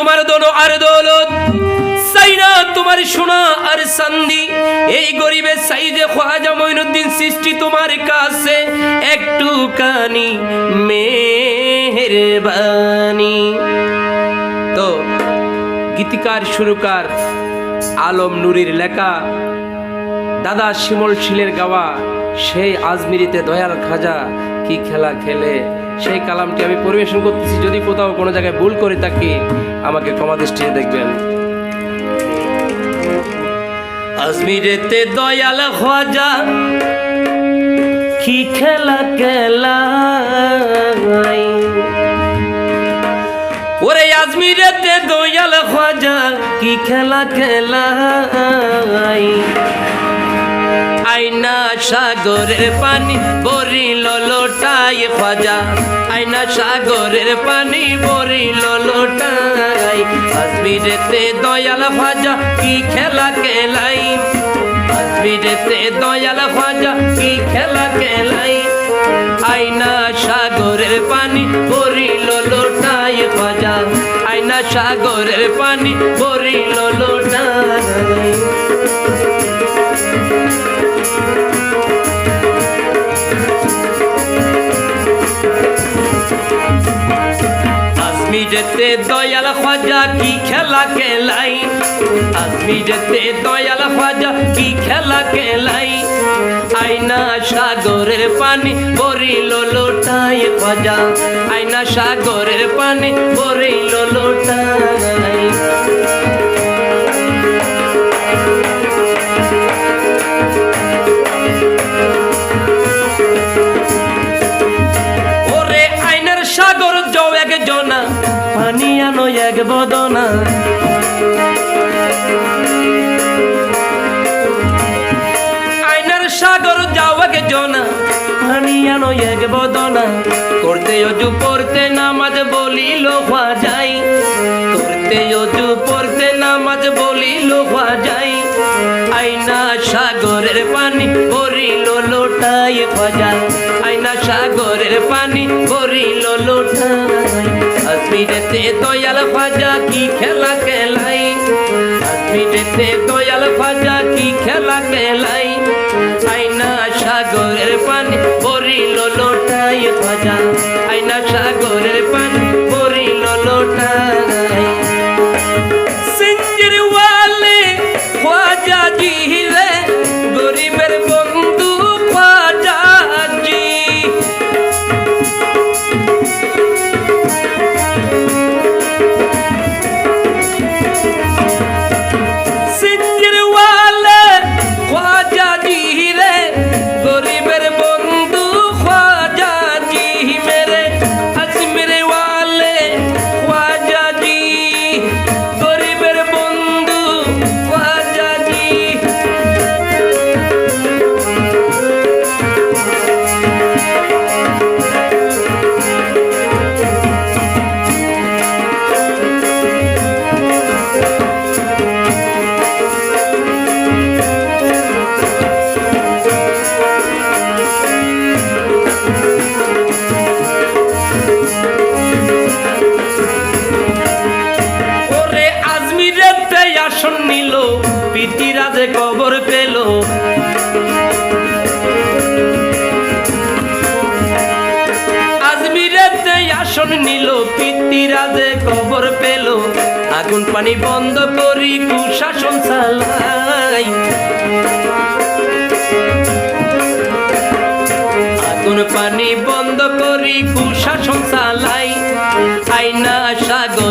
তোমার দোনো আর দৌলত তোমার সোনা আর চান্দি। এই যে খোয়াজা সৃষ্টি তোমার কাছে একটু কানি তো গীতিকার, সুরকার, আলম নুরির লেখা দাদা শিমল শিলের গাওয়া সেই আজমিরিতে দয়াল খাজা কি খেলা খেলে, সেই কালামটি আমি পরিবেশন করতেছি। যদি কোথাও কোনো জায়গায় ভুল করে থাকি আমাকে ক্ষমা দৃষ্টিতে দেখবেন। আজমিরেতে দয়াল খাজা কি খেলা খেলা ওরে আজমিরেতে দয়াল খাজা কি খেলা খেলাই? আইনা সাগরের পানি, বরিল লোটাই খাজা আইনা সাগরের পানি, বরিল লোটাই আজমিরেতে দয়াল খাজা কি খেলা খেলাই আজমিরেতে দয়াল খাজা কি খেলা খেলাই আইনা সাগরের পানি ভরিল লোটাই খাজা আইনা সাগরের পানি ভরিল লোটাই আজমিরেতে দয়াল খাজা কি খেলা খেলাই আজমিরেতে দয়াল খাজা কি খেলা খেলাই আইনা সাগরের পানি বরিল লোটাই খাজা আইনা সাগরের পানি বরিল লোটাই আনো এক বদনা। আইনার সাগর যাও এক জনা আনো এক বদনা। করতে অজু, পড়তে নামাজ বলিল হওয়া যাই করতে অজু, পড়তে নামাজ বলিল হওয়া যাই আইনা সাগরের পানি ভরিল লোটাই খজা আইনা সাগরের পানি লোটাই আজমিরেতে দয়াল ফাজা কি খেলা খেলাই আসমিটেতে দয়াল ফাজা কি খেলা খেলাই আইনা সাগরের পানি ভরিল লোটাই ফাজা আইনা সাগরের পানি আসন নিল পিতিরাজে কবর পেল। আসন নিল পিতিরাজে কবর পেল। আগুন পানি বন্ধ করি, কুশাসন চালাই। আগুন পানি বন্ধ করি, কুশাসন চালাই।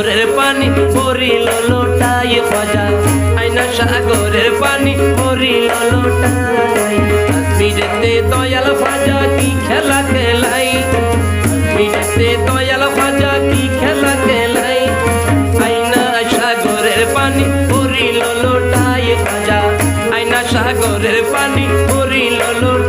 সাগরের পানি পরিল লোটাই খজা আইনা সাগরের পানি পরিল লোটাই মিরেতে দয়াল ফাজা কি খেলা খেলাই। মিরেতে দয়াল ফাজা কি খেলা খেলাই। আইনা সাগরের পানি পরিল লোটাই খজা আইনা সাগরের পানি পরিল লোটাই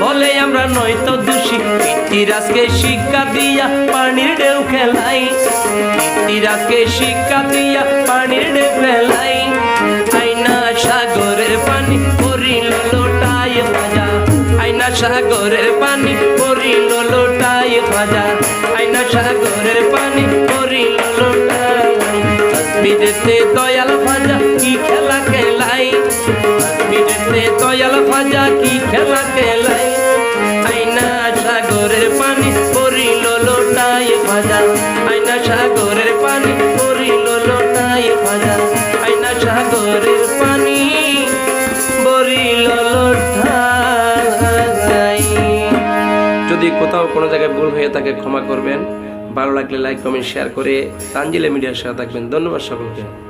বলে আমরা নয়তো দোষী। ইতিরাজকে শিক্ষা দিয়া পানির ঢেউ খেলাই। ইতিরাজকে শিক্ষা দিয়া পানির ঢেউ খেলাই। আইনা সাগরের পানি পরিল লোটাই ভাজা। আইনা সাগরের পানি পরিল লোটাই ভাজা। আইনা সাগরের পানি পরিল লোটাই বিদেশে দয়াল ভাজা কি খেলা খেলাই? বিদেশে দয়াল ভাজা কি খেলা খেলাই? যদি কোথাও কোনো জায়গায় ভুল হয়ে থাকে, ক্ষমা করবেন। ভালো লাগলে লাইক কমেন্ট শেয়ার করে তানজিলে মিডিয়ার সাথে থাকবেন। ধন্যবাদ সকলকে।